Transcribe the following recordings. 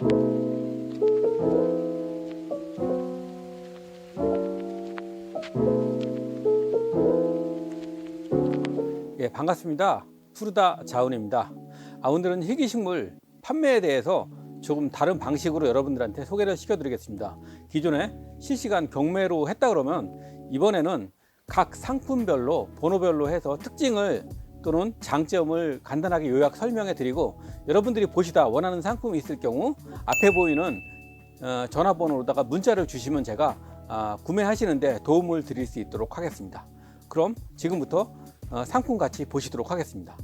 예, 반갑습니다. 푸르다 자운입니다. 아, 오늘은 희귀식물 판매에 대해서 조금 다른 방식으로 여러분들한테 소개를 시켜드리겠습니다. 기존에 실시간 경매로 했다 그러면 이번에는 각 상품별로 번호별로 해서 특징을 또는 장점을 간단하게 요약 설명해 드리고 여러분들이 보시다 원하는 상품이 있을 경우 앞에 보이는 어, 전화번호로다가 문자를 주시면 제가 아, 구매하시는데 도움을 드릴 수 있도록 하겠습니다. 그럼 지금부터 어, 상품 같이 보시도록 하겠습니다.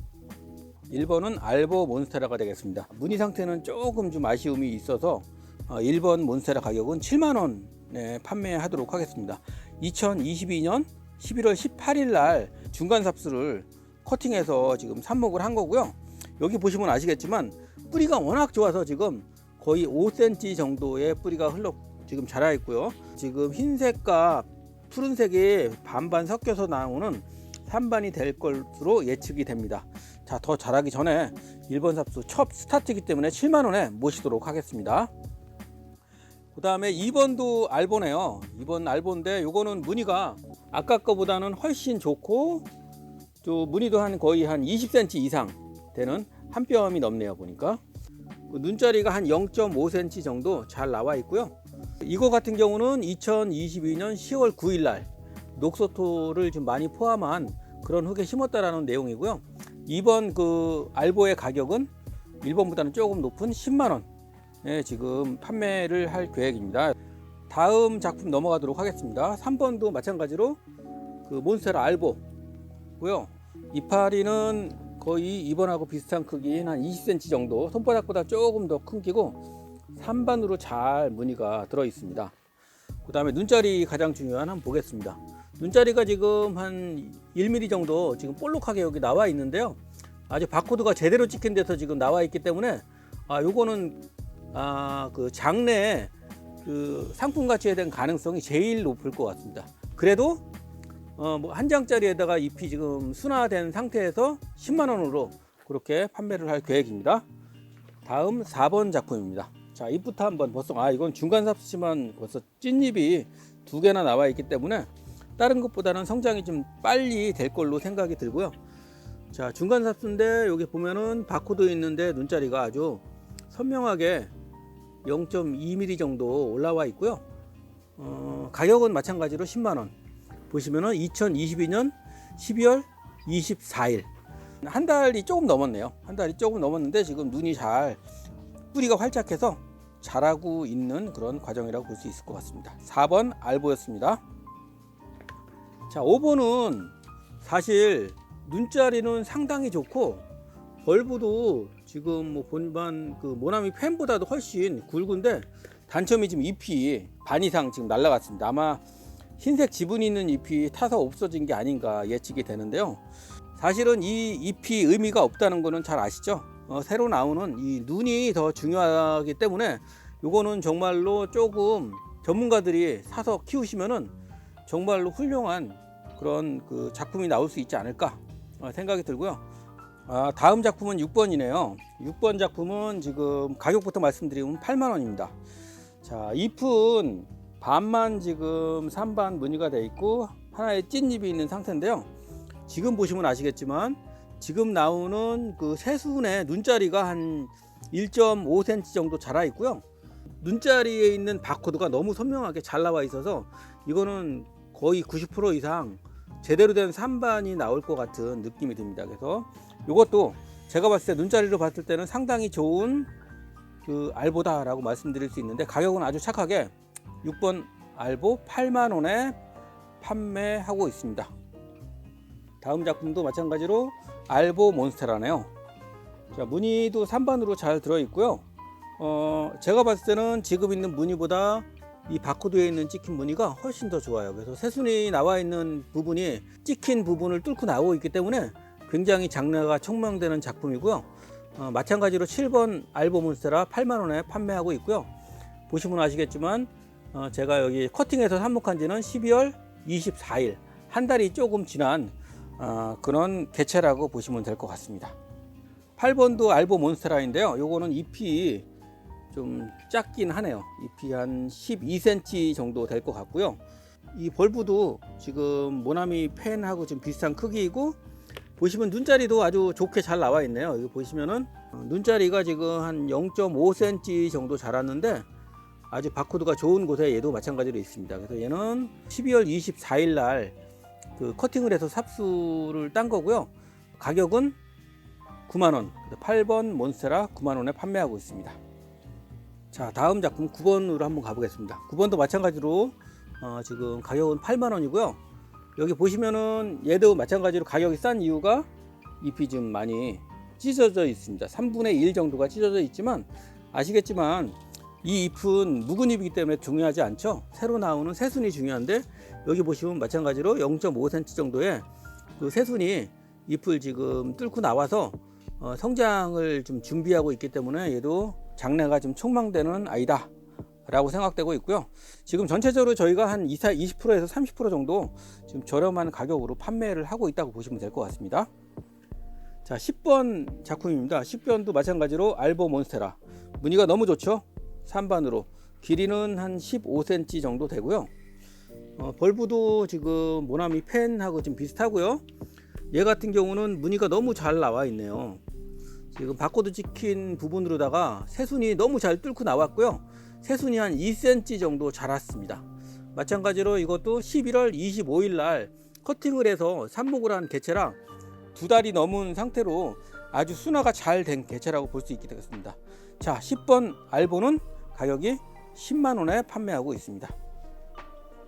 1번은 알보 몬스테라가 되겠습니다. 무늬 상태는 조금 좀 아쉬움이 있어서 어, 1번 몬스테라 가격은 7만 원에 판매하도록 하겠습니다. 2022년 11월 18일 날 중간 삽수를 커팅해서 지금 삽목을 한 거고요. 여기 보시면 아시겠지만 뿌리가 워낙 좋아서 지금 거의 5cm 정도의 뿌리가 흘러 지금 자라 있고요. 지금 흰색과 푸른색이 반반 섞여서 나오는 산반이 될 것으로 예측이 됩니다. 자, 더 자라기 전에 1번 삽수 첫 스타트이기 때문에 7만 원에 모시도록 하겠습니다. 그 다음에 2번도 알보네요. 2번 알보인데 요거는 무늬가 아까 거보다는 훨씬 좋고 또 무늬도 한 거의 한 20cm 이상 되는 한 뼘이 넘네요 보니까 그 눈자리가 한 0.5cm 정도 잘 나와 있고요. 이거 같은 경우는 2022년 10월 9일 날 녹소토를 좀 많이 포함한 그런 흙에 심었다라는 내용이고요. 이번 그 알보의 가격은 1번보다는 조금 높은 10만 원에 지금 판매를 할 계획입니다. 다음 작품 넘어가도록 하겠습니다. 3번도 마찬가지로 그 몬스테라 알보 고요. 이파리는 거의 2번하고 비슷한 크기인 한 20cm 정도, 손바닥보다 조금 더 큰 키고 산반으로 잘 무늬가 들어 있습니다. 그 다음에 눈자리 가장 중요한 한번 보겠습니다. 눈자리가 지금 한 1mm 정도 지금 볼록하게 여기 나와 있는데요. 아직 바코드가 제대로 찍힌 데서 지금 나와 있기 때문에 아 요거는 아 그 장내 그 상품 가치에 대한 가능성이 제일 높을 것 같습니다. 그래도 어 뭐 한 장짜리에다가 잎이 지금 순화된 상태에서 10만 원으로 그렇게 판매를 할 계획입니다. 다음 4번 작품입니다. 자, 잎부터 한번 벌써 아 이건 중간 삽수지만 벌써 찐잎이 두 개나 나와 있기 때문에 다른 것보다는 성장이 좀 빨리 될 걸로 생각이 들고요. 자, 중간 삽수인데 여기 보면은 바코드 있는데 눈자리가 아주 선명하게 0.2mm 정도 올라와 있고요. 어, 가격은 마찬가지로 10만 원. 보시면은 2022년 12월 24일 한 달이 조금 넘었네요. 한 달이 조금 넘었는데 지금 눈이 잘 뿌리가 활짝해서 자라고 있는 그런 과정이라고 볼 수 있을 것 같습니다. 4번 알보였습니다. 자, 5번은 사실 눈자리는 상당히 좋고 벌브도 지금 뭐 본반 그 모나미 펜보다도 훨씬 굵은데 단점이 지금 잎이 반 이상 지금 날라갔습니다. 아마 흰색 지분이 있는 잎이 타서 없어진 게 아닌가 예측이 되는데요. 사실은 이 잎이 의미가 없다는 거는 잘 아시죠? 어, 새로 나오는 이 눈이 더 중요하기 때문에 이거는 정말로 조금 전문가들이 사서 키우시면은 정말로 훌륭한 그런 그 작품이 나올 수 있지 않을까 어, 생각이 들고요. 아, 다음 작품은 6번이네요. 6번 작품은 지금 가격부터 말씀드리면 8만 원입니다. 자, 잎은 반만 지금 산반 무늬가 되어 있고 하나의 찐잎이 있는 상태인데요. 지금 보시면 아시겠지만 지금 나오는 그 새순의 눈자리가 한 1.5cm 정도 자라 있고요. 눈자리에 있는 바코드가 너무 선명하게 잘 나와 있어서 이거는 거의 90% 이상 제대로 된 산반이 나올 것 같은 느낌이 듭니다. 그래서 이것도 제가 봤을 때 눈자리로 봤을 때는 상당히 좋은 그 알보다라고 말씀드릴 수 있는데 가격은 아주 착하게 6번 알보 8만 원에 판매하고 있습니다. 다음 작품도 마찬가지로 알보 몬스테라네요. 자, 무늬도 3반으로 잘 들어 있고요. 어, 제가 봤을 때는 지금 있는 무늬보다 이 바코드에 있는 찍힌 무늬가 훨씬 더 좋아요. 그래서 새순이 나와 있는 부분이 찍힌 부분을 뚫고 나오고 있기 때문에 굉장히 장래가 촉망되는 작품이고요. 어, 마찬가지로 7번 알보 몬스테라 8만 원에 판매하고 있고요. 보시면 아시겠지만 어, 제가 여기 커팅해서 삽목한 지는 12월 24일 한 달이 조금 지난 어, 그런 개체라고 보시면 될 것 같습니다. 8번도 알보 몬스테라인데요. 요거는 잎이 좀 작긴 하네요. 잎이 한 12cm 정도 될 것 같고요. 이 벌브도 지금 모나미 펜하고 좀 비슷한 크기이고 보시면 눈자리도 아주 좋게 잘 나와 있네요. 여기 보시면은 어, 눈자리가 지금 한 0.5cm 정도 자랐는데 아주 바코드가 좋은 곳에 얘도 마찬가지로 있습니다. 그래서 얘는 12월 24일 날 그 커팅을 해서 삽수를 딴 거고요. 가격은 9만원, 8번 몬스테라 9만원에 판매하고 있습니다. 자, 다음 작품 9번으로 한번 가보겠습니다. 9번도 마찬가지로 어, 지금 가격은 8만원이고요. 여기 보시면은 얘도 마찬가지로 가격이 싼 이유가 잎이 좀 많이 찢어져 있습니다. 3분의 1 정도가 찢어져 있지만 아시겠지만 이 잎은 묵은 잎이기 때문에 중요하지 않죠. 새로 나오는 새순이 중요한데 여기 보시면 마찬가지로 0.5cm 정도의 그 새순이 잎을 지금 뚫고 나와서 어, 성장을 좀 준비하고 있기 때문에 얘도 장래가 좀 촉망되는 아이다. 라고 생각되고 있고요. 지금 전체적으로 저희가 한 20, 20%에서 30% 정도 지금 저렴한 가격으로 판매를 하고 있다고 보시면 될 것 같습니다. 자, 10번 작품입니다. 10번도 마찬가지로 알보 몬스테라. 무늬가 너무 좋죠? 3반으로. 길이는 한 15cm 정도 되고요. 어, 벌브도 지금 모나미 펜하고 좀 비슷하고요. 얘 같은 경우는 무늬가 너무 잘 나와 있네요. 지금 바코드 찍힌 부분으로다가 새순이 너무 잘 뚫고 나왔고요. 새순이 한 2cm 정도 자랐습니다. 마찬가지로 이것도 11월 25일 날 커팅을 해서 삽목을 한 개체랑 두 달이 넘은 상태로 아주 순화가 잘 된 개체라고 볼 수 있게 되겠습니다. 자, 10번 알보는 가격이 10만 원에 판매하고 있습니다.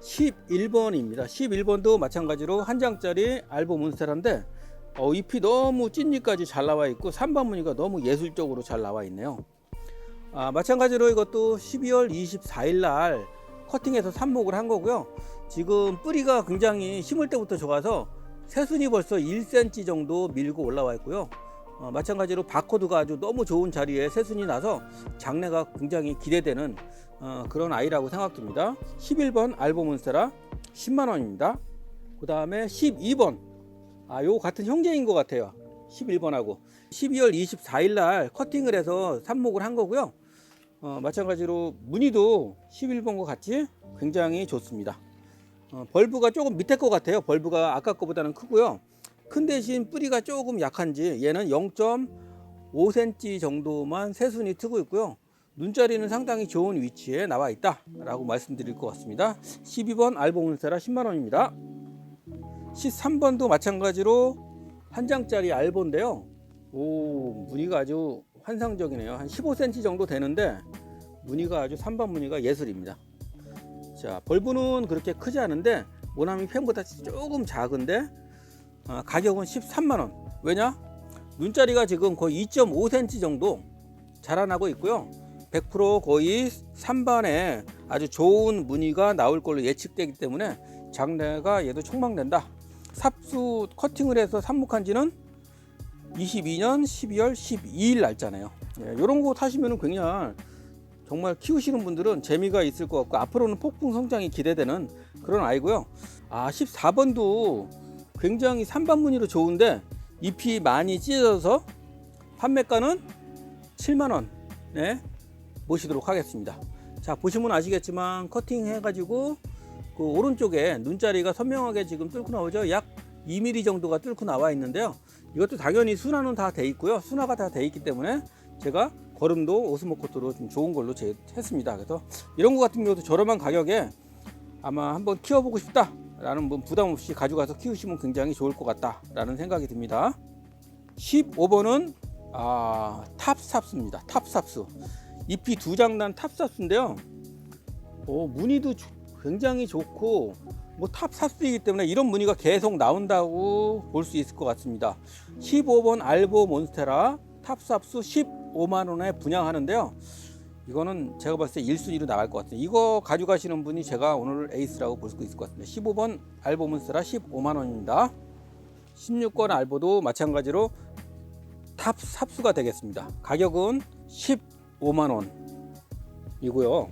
11번입니다. 11번도 마찬가지로 한 장짜리 알보 몬스테라인데 어, 잎이 너무 찐잎까지 잘 나와 있고 3번 무늬가 너무 예술적으로 잘 나와 있네요. 아, 마찬가지로 이것도 12월 24일 날 커팅해서 삽목을 한 거고요. 지금 뿌리가 굉장히 심을 때부터 좋아서 새순이 벌써 1cm 정도 밀고 올라와 있고요. 어, 마찬가지로 바코드가 아주 너무 좋은 자리에 새순이 나서 장래가 굉장히 기대되는 어, 그런 아이라고 생각됩니다. 11번 알보몬스테라 10만 원입니다. 그 다음에 12번 아, 요 같은 형제인 것 같아요. 11번하고 12월 24일 날 커팅을 해서 삽목을 한 거고요. 어, 마찬가지로 무늬도 11번과 같이 굉장히 좋습니다. 어, 벌브가 조금 밑에 것 같아요. 벌브가 아까 거보다는 크고요. 큰 대신 뿌리가 조금 약한지 얘는 0.5cm 정도만 새순이 트고 있고요. 눈자리는 상당히 좋은 위치에 나와 있다 라고 말씀드릴 것 같습니다. 12번 알보몬스테라 10만 원입니다. 13번도 마찬가지로 한 장짜리 알보인데요. 오 무늬가 아주 환상적이네요. 한 15cm 정도 되는데 무늬가 아주 3번 무늬가 예술입니다. 자 벌브는 그렇게 크지 않은데 모나미 펜보다 조금 작은데 아, 가격은 13만 원. 왜냐? 눈자리가 지금 거의 2.5cm 정도 자라나고 있고요. 100% 거의 3반에 아주 좋은 무늬가 나올 걸로 예측되기 때문에 장래가 얘도 촉망된다. 삽수 커팅을 해서 삽목한 지는 22년 12월 12일 날짜네요. 예, 이런 거 타시면 그냥 정말 키우시는 분들은 재미가 있을 것 같고 앞으로는 폭풍 성장이 기대되는 그런 아이고요. 아 14번도 굉장히 산반 무늬로 좋은데 잎이 많이 찢어져서 판매가는 7만 원 네, 모시도록 하겠습니다. 자 보시면 아시겠지만 커팅 해가지고 그 오른쪽에 눈자리가 선명하게 지금 뚫고 나오죠. 약 2mm 정도가 뚫고 나와 있는데요. 이것도 당연히 순화는 다 돼 있고요. 순화가 다 돼 있기 때문에 제가 걸음도 오스모 코트로 좀 좋은 걸로 제, 했습니다. 그래서 이런 거 같은 경우도 저렴한 가격에 아마 한번 키워보고 싶다 라는 뭐 부담 없이 가져가서 키우시면 굉장히 좋을 것 같다 라는 생각이 듭니다. 15번은 아, 탑삽수입니다. 탑삽수. 잎이 두 장난 탑삽수인데요. 오, 무늬도 주- 굉장히 좋고 뭐 탑삽수이기 때문에 이런 무늬가 계속 나온다고 볼 수 있을 것 같습니다. 15번 알보 몬스테라 탑삽수 15만 원에 분양하는데요. 이거는 제가 봤을 때 1순위로 나갈 것 같아요. 이거 가져가시는 분이 제가 오늘 에이스라고 볼 수 있을 것 같습니다. 15번 알보 몬스테라 15만 원입니다. 16번 알보도 마찬가지로 탑 삽수가 되겠습니다. 가격은 15만 원이고요.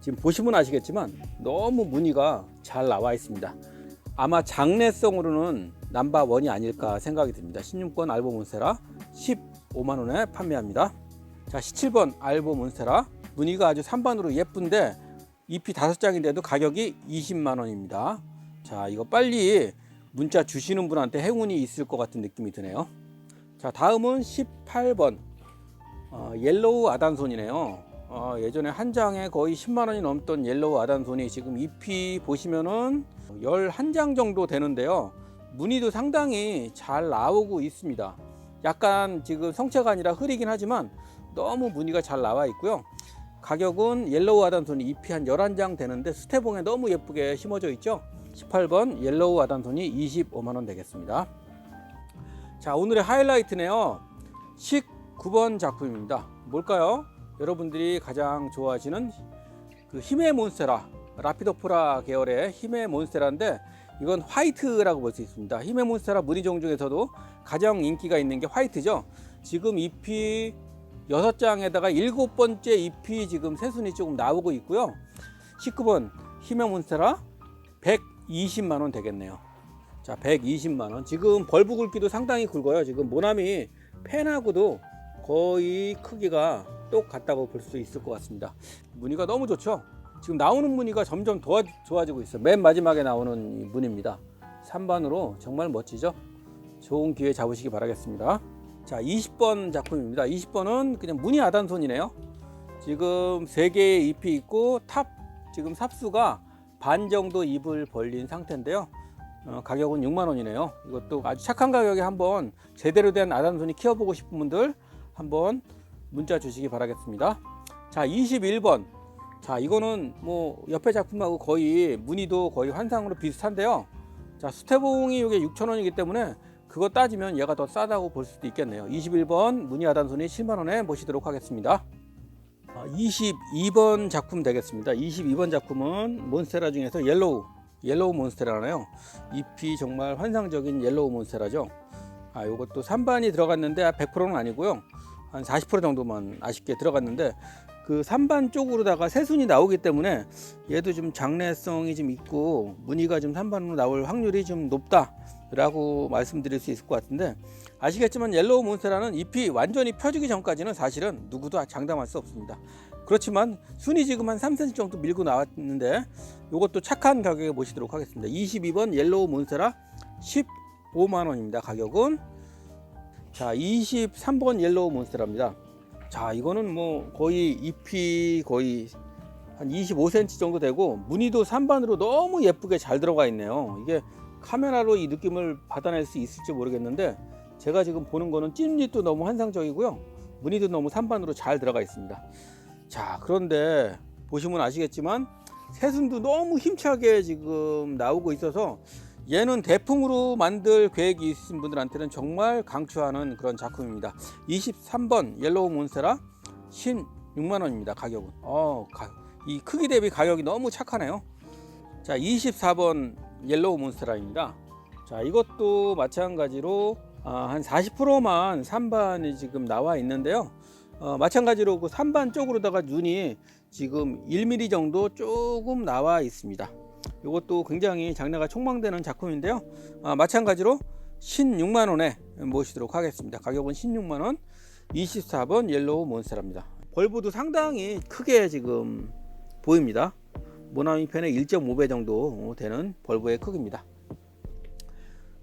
지금 보시면 아시겠지만 너무 무늬가 잘 나와 있습니다. 아마 장래성으로는 남바 원이 아닐까 생각이 듭니다. 16번 알보 몬스테라 15만 원에 판매합니다. 자, 17번 알보 몬스테라 무늬가 아주 산반으로 예쁜데 잎이 다섯 장인데도 가격이 20만 원입니다. 자, 이거 빨리 문자 주시는 분한테 행운이 있을 것 같은 느낌이 드네요. 자, 다음은 18번 어, 옐로우 아단손이네요. 어, 예전에 한 장에 거의 10만 원이 넘던 옐로우 아단손이 지금 잎이 보시면은 11장 정도 되는데요. 무늬도 상당히 잘 나오고 있습니다. 약간 지금 성체가 아니라 흐리긴 하지만 너무 무늬가 잘 나와 있고요. 가격은 옐로우 아단손이 잎이 한 11장 되는데 스테봉에 너무 예쁘게 심어져 있죠. 18번 옐로우 아단손이 25만 원 되겠습니다. 자, 오늘의 하이라이트네요. 19번 작품입니다. 뭘까요? 여러분들이 가장 좋아하시는 그 힘의 몬스테라, 라피도포라 계열의 힘의 몬스테라인데 이건 화이트라고 볼 수 있습니다. 힘의 몬스테라 무늬종 중에서도 가장 인기가 있는 게 화이트죠. 지금 잎이 여섯 장에다가 일곱 번째 잎이 지금 새순이 조금 나오고 있고요. 19번 힘의 몬스테라 120만 원 되겠네요. 자, 120만 원. 지금 벌브 굵기도 상당히 굵어요. 지금 모나미 펜하고도 거의 크기가 똑같다고 볼 수 있을 것 같습니다. 무늬가 너무 좋죠. 지금 나오는 무늬가 점점 더 좋아지고 있어요. 맨 마지막에 나오는 이 무늬입니다. 3반으로 정말 멋지죠. 좋은 기회 잡으시기 바라겠습니다. 자, 20번 작품입니다. 20번은 그냥 무늬 아단손이네요. 지금 3개의 잎이 있고 탑 지금 삽수가 반 정도 잎을 벌린 상태인데요. 어, 가격은 6만 원이네요. 이것도 아주 착한 가격에 한번 제대로 된 아단손이 키워보고 싶은 분들 한번 문자 주시기 바라겠습니다. 자, 21번. 자, 이거는 뭐 옆에 작품하고 거의 무늬도 거의 환상으로 비슷한데요. 자, 수태봉이 이게 6천 원이기 때문에 그거 따지면 얘가 더 싸다고 볼 수도 있겠네요. 21번 무늬 아단손이 7만 원에 모시도록 하겠습니다. 22번 작품 되겠습니다. 22번 작품은 몬스테라 중에서 옐로우, 옐로우 몬스테라네요. 잎이 정말 환상적인 옐로우 몬스테라죠. 아, 요것도 3반이 들어갔는데 100%는 아니고요. 한 40% 정도만 아쉽게 들어갔는데 그 3반 쪽으로다가 새순이 나오기 때문에 얘도 좀 장래성이 좀 있고 무늬가 좀 3반으로 나올 확률이 좀 높다 라고 말씀드릴 수 있을 것 같은데 아시겠지만 옐로우 몬스테라는 잎이 완전히 펴지기 전까지는 사실은 누구도 장담할 수 없습니다. 그렇지만 순이 지금 한 3cm 정도 밀고 나왔는데 이것도 착한 가격에 모시도록 하겠습니다. 22번 옐로우 몬스테라 15만 원입니다. 가격은 자 23번 옐로우 몬스테라입니다. 자 이거는 뭐 거의 잎이 거의 한 25cm 정도 되고 무늬도 3반으로 너무 예쁘게 잘 들어가 있네요. 이게 카메라로 이 느낌을 받아낼 수 있을지 모르겠는데 제가 지금 보는 거는 찜잎도 너무 환상적이고요. 무늬도 너무 3반으로 잘 들어가 있습니다. 자 그런데 보시면 아시겠지만 새순도 너무 힘차게 지금 나오고 있어서 얘는 대풍으로 만들 계획이 있으신 분들한테는 정말 강추하는 그런 작품입니다. 23번 옐로우 몬스테라 16만 원입니다. 가격은. 어, 가, 이 크기 대비 가격이 너무 착하네요. 자, 24번 옐로우 몬스테라입니다. 자, 이것도 마찬가지로 아, 한 40%만 3반이 지금 나와 있는데요. 어, 마찬가지로 그 3반 쪽으로다가 눈이 지금 1mm 정도 조금 나와 있습니다. 이것도 굉장히 장래가 촉망되는 작품인데요. 아, 마찬가지로 16만 원에 모시도록 하겠습니다. 가격은 16만 원. 24번 옐로우 몬스테라입니다. 벌브도 상당히 크게 지금 보입니다. 모나미 펜의 1.5배 정도 되는 벌브의 크기입니다.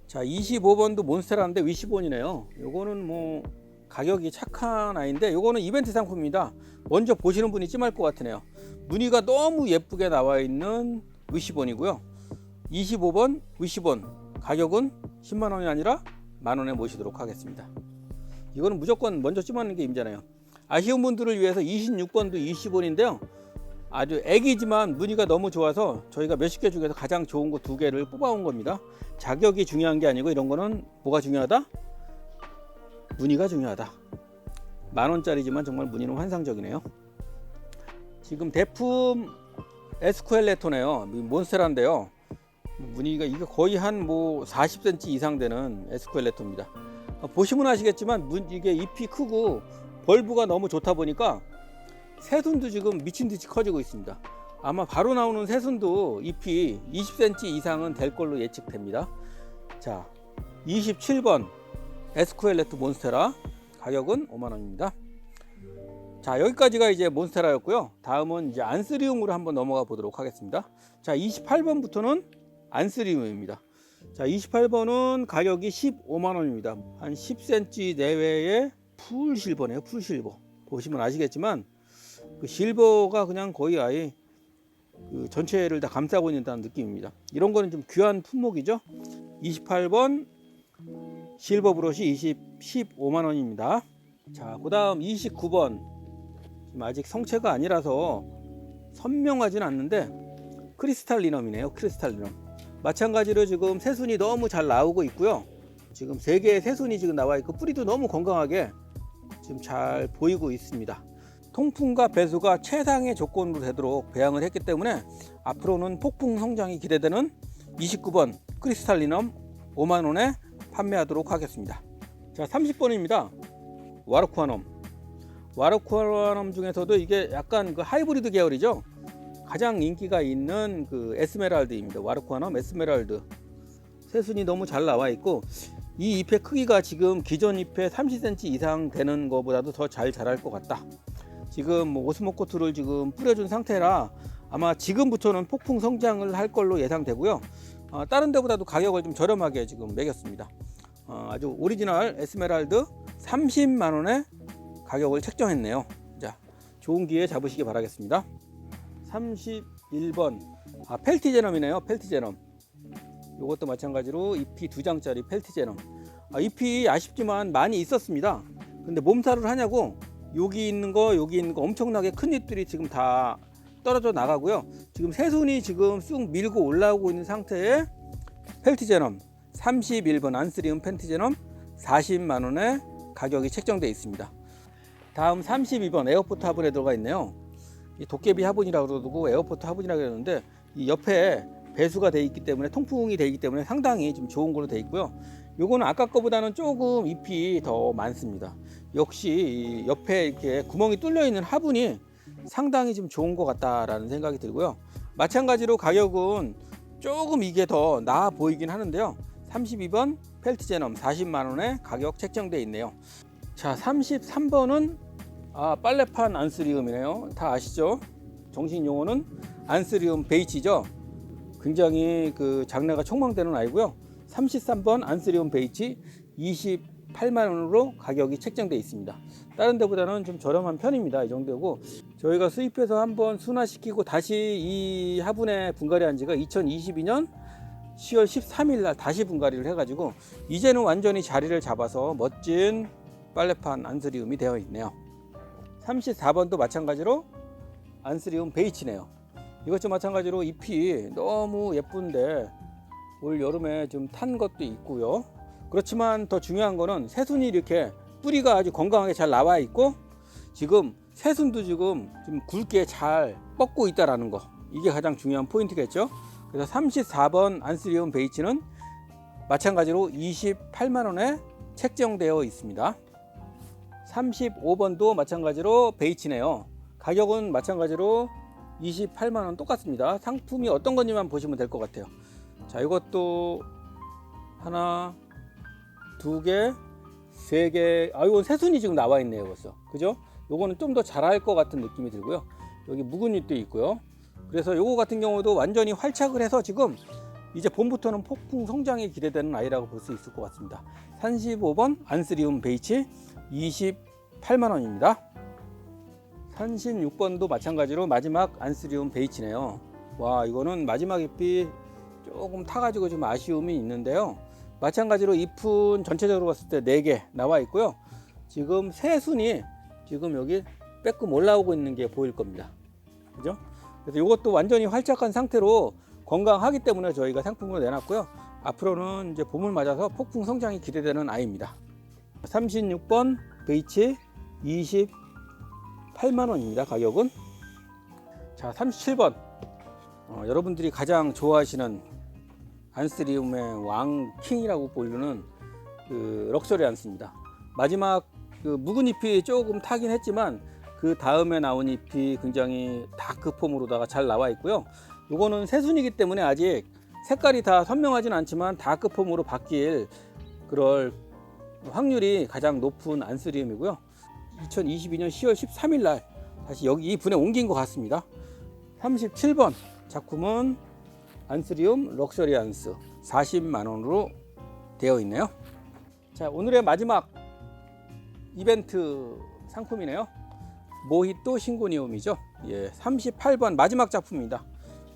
자, 25번도 몬스테라인데 위시본이네요. 요거는 뭐 가격이 착한 아이인데 요거는 이벤트 상품입니다. 먼저 보시는 분이 찜할 것 같으네요. 무늬가 너무 예쁘게 나와 있는 위시본이고요. 25번 위시본 가격은 10만 원이 아니라 만 원에 모시도록 하겠습니다. 이거는 무조건 먼저 찜하는 게 임잖아요. 아쉬운 분들을 위해서 26번도 20원인데요. 아주 애기지만 무늬가 너무 좋아서 저희가 몇십 개 중에서 가장 좋은 거 두 개를 뽑아온 겁니다. 자격이 중요한 게 아니고 이런 거는 뭐가 중요하다? 무늬가 중요하다. 만 원짜리지만 정말 무늬는 환상적이네요. 지금 대품 에스쿠엘레토네요. 몬스테라인데요. 무늬가 이게 거의 한 뭐 40cm 이상 되는 에스쿠엘레토입니다. 어, 보시면 아시겠지만 문- 이게 잎이 크고 벌브가 너무 좋다 보니까 새순도 지금 미친 듯이 커지고 있습니다. 아마 바로 나오는 새순도 잎이 20cm 이상은 될 걸로 예측됩니다. 자, 27번 에스쿠엘레토 몬스테라 가격은 5만 원입니다. 자 여기까지가 이제 몬스테라였고요. 다음은 이제 안스리움으로 한번 넘어가 보도록 하겠습니다. 자 28번부터는 안스리움입니다. 자 28번은 가격이 15만 원입니다. 한 10cm 내외의 풀 실버네요. 풀 실버 보시면 아시겠지만 그 실버가 그냥 거의 아예 그 전체를 다 감싸고 있다는 느낌입니다. 이런 거는 좀 귀한 품목이죠. 28번 실버 브러쉬 20, 15만 원입니다. 자, 그다음 29번 지금 아직 성체가 아니라서 선명하진 않는데 크리스탈 리넘이네요. 크리스탈 리넘. 마찬가지로 지금 새순이 너무 잘 나오고 있고요. 지금 세 개의 새순이 지금 나와 있고 뿌리도 너무 건강하게 지금 잘 보이고 있습니다. 통풍과 배수가 최상의 조건으로 되도록 배양을 했기 때문에 앞으로는 폭풍 성장이 기대되는 29번 크리스탈 리넘 5만 원에 판매하도록 하겠습니다. 자, 30번입니다. 와르쿠아넘. 와르쿠아넘 중에서도 이게 약간 그 하이브리드 계열이죠. 가장 인기가 있는 그 에스메랄드입니다. 와르쿠아넘 에스메랄드. 새순이 너무 잘 나와 있고 이 잎의 크기가 지금 기존 잎의 30cm 이상 되는 것보다도 더 잘 자랄 것 같다. 지금 뭐 오스모코트를 지금 뿌려준 상태라 아마 지금부터는 폭풍 성장을 할 걸로 예상되고요. 어, 다른 데보다도 가격을 좀 저렴하게 지금 매겼습니다. 어, 아주 오리지널 에스메랄드 30만 원에 가격을 책정했네요. 자, 좋은 기회 잡으시기 바라겠습니다. 31번 아 펠티제넘이네요. 펠티제넘. 이것도 마찬가지로 잎이 두 장짜리 펠티제넘. 아, 잎이 아쉽지만 많이 있었습니다. 근데 몸살을 하냐고 여기 있는 거 여기 있는 거 엄청나게 큰 잎들이 지금 다 떨어져 나가고요. 지금 새순이 지금 쑥 밀고 올라오고 있는 상태에 펠티제넘 31번 안스리움 펜티제넘 40만 원에 가격이 책정되어 있습니다. 다음 32번 에어포트 화분에 들어가 있네요. 이 도깨비 화분이라고 그러고 에어포트 화분이라고 그러는데 이 옆에 배수가 되어 있기 때문에 통풍이 되어 있기 때문에 상당히 좀 좋은 걸로 되어 있고요. 요거는 아까 거보다는 조금 잎이 더 많습니다. 역시 이 옆에 이렇게 구멍이 뚫려 있는 화분이 상당히 좀 좋은 것 같다라는 생각이 들고요. 마찬가지로 가격은 조금 이게 더 나아 보이긴 하는데요. 32번 펠티제넘 40만 원에 가격 책정되어 있네요. 자, 33번은 아, 빨래판 안스리움이네요. 다 아시죠? 정식 용어는 안스리움 베이치죠. 굉장히 그 장래가 촉망되는 아이고요. 33번 안스리움 베이치 28만 원으로 가격이 책정되어 있습니다. 다른 데보다는 좀 저렴한 편입니다. 이 정도고 저희가 수입해서 한번 순화시키고 다시 이 화분에 분갈이 한 지가 2022년 10월 13일 날 다시 분갈이를 해가지고 이제는 완전히 자리를 잡아서 멋진 빨래판 안스리움이 되어 있네요. 34번도 마찬가지로 안스리움 베이치네요. 이것도 마찬가지로 잎이 너무 예쁜데 올 여름에 좀 탄 것도 있고요. 그렇지만 더 중요한 거는 새순이 이렇게 뿌리가 아주 건강하게 잘 나와 있고 지금 새순도 지금 좀 굵게 잘 뻗고 있다라는 거 이게 가장 중요한 포인트겠죠. 그래서 34번 안스리움 베이치는 마찬가지로 28만 원에 책정되어 있습니다. 35번도 마찬가지로 베이치네요. 가격은 마찬가지로 28만 원 똑같습니다. 상품이 어떤 건지만 보시면 될 것 같아요. 자, 이것도 하나, 두 개, 세 개. 아, 이건 새순이 지금 나와 있네요, 벌써. 그죠? 요거는 좀더 잘할 것 같은 느낌이 들고요. 여기 묵은 잎도 있고요. 그래서 요거 같은 경우도 완전히 활착을 해서 지금 이제 봄부터는 폭풍 성장이 기대되는 아이라고 볼 수 있을 것 같습니다. 35번 안스리움 베이치 28만 원입니다. 36번도 마찬가지로 마지막 안스리움 베이치네요. 와 이거는 마지막 잎이 조금 타가지고 좀 아쉬움이 있는데요. 마찬가지로 잎은 전체적으로 봤을 때 4개 나와 있고요. 지금 새 순이 지금 여기 빼끔 올라오고 있는 게 보일 겁니다. 그죠? 그래서 이것도 완전히 활착한 상태로 건강하기 때문에 저희가 상품으로 내놨고요. 앞으로는 이제 봄을 맞아서 폭풍 성장이 기대되는 아이입니다. 36번 베이치 28만 원입니다. 가격은. 자, 37번. 어, 여러분들이 가장 좋아하시는 안스리움의 왕킹이라고 불리는 그 럭셔리 안스입니다. 마지막 그 묵은 잎이 조금 타긴 했지만 그 다음에 나온 잎이 굉장히 다크 폼으로다가 잘 나와 있고요. 이거는 새순이기 때문에 아직 색깔이 다 선명하진 않지만 다크 폼으로 바뀔 그럴 확률이 가장 높은 안스리움이고요. 2022년 10월 13일 날 다시 여기 이 분에 옮긴 것 같습니다. 37번 작품은 안스리움 럭셔리안스 40만 원으로 되어 있네요. 자, 오늘의 마지막 이벤트 상품이네요. 모히또 신고니움이죠. 예, 38번 마지막 작품입니다.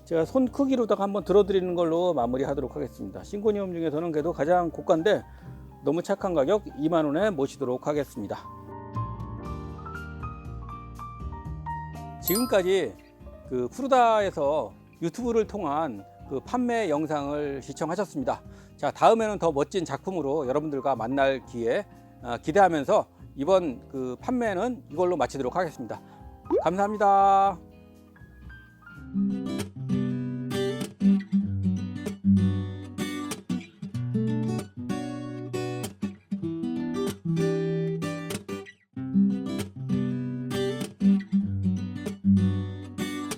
제가 손 크기로다가 한번 들어드리는 걸로 마무리하도록 하겠습니다. 신고니움 중에서는 그래도 가장 고가인데 너무 착한 가격 2만 원에 모시도록 하겠습니다. 지금까지 그 푸르다에서 유튜브를 통한 그 판매 영상을 시청하셨습니다. 자, 다음에는 더 멋진 작품으로 여러분들과 만날 기회 아, 기대하면서 이번 그 판매는 이걸로 마치도록 하겠습니다. 감사합니다.